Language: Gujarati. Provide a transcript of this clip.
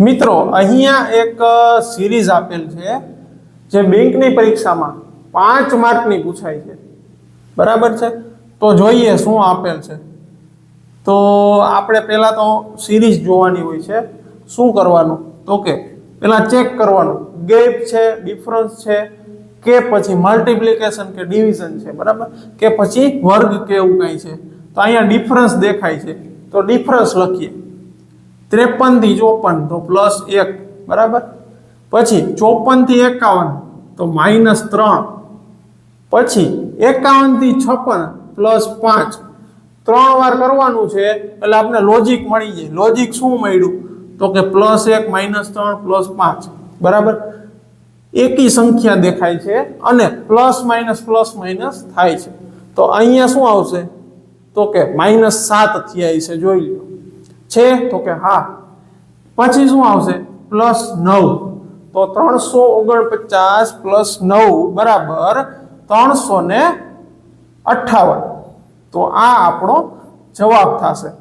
મિત્રો, અહીંયા એક સિરીઝ આપેલ છે, જે બેંકની પરીક્ષામાં પાંચ માર્કની પૂછાય છે. બરાબર છે? તો જોઈએ શું આપેલ છે. તો આપણે પહેલાં તો સિરીઝ જોવાની હોય છે. શું કરવાનું? તો કે, પહેલાં ચેક કરવાનું. ગેપ છે ડિફરન્સ છે, કે પછી મલ્ટિપ્લિકેશન કે ડિવિઝન છે, બરાબર? કે પછી વર્ગ કે એવું કાંઈ છે. તો અહીંયા ડિફરન્સ દેખાય છે. તો ડિફરન્સ લખીએ. ત્રેપનથી ચોપન, તો પ્લસ એક, બરાબર? પછી ચોપનથી એકાવન, તો માઇનસ ત્રણ. પછી એકાવનથી છપ્પન પ્લસ પાંચ. ત્રણ વાર કરવાનું છે, એટલે આપણે લોજિક મળી જાય. લોજિક શું મળ્યું? તો કે પ્લસ એક માઇનસ ત્રણ પ્લસ પાંચ. બરાબર? એકી સંખ્યા દેખાય છે અને પ્લસ માઇનસ પ્લસ માઇનસ થાય છે. તો અહીંયા શું આવશે? તો કે માઇનસ સાત થયા છે જોઈ લો છે? તો કે હા. પછી શું આવશે? પ્લસ નવ. તો ત્રણસો ઓગણપચાસ પ્લસ નવ બરાબર ત્રણસો ને અઠ્ઠાવન. તો આ આપણો જવાબ થશે.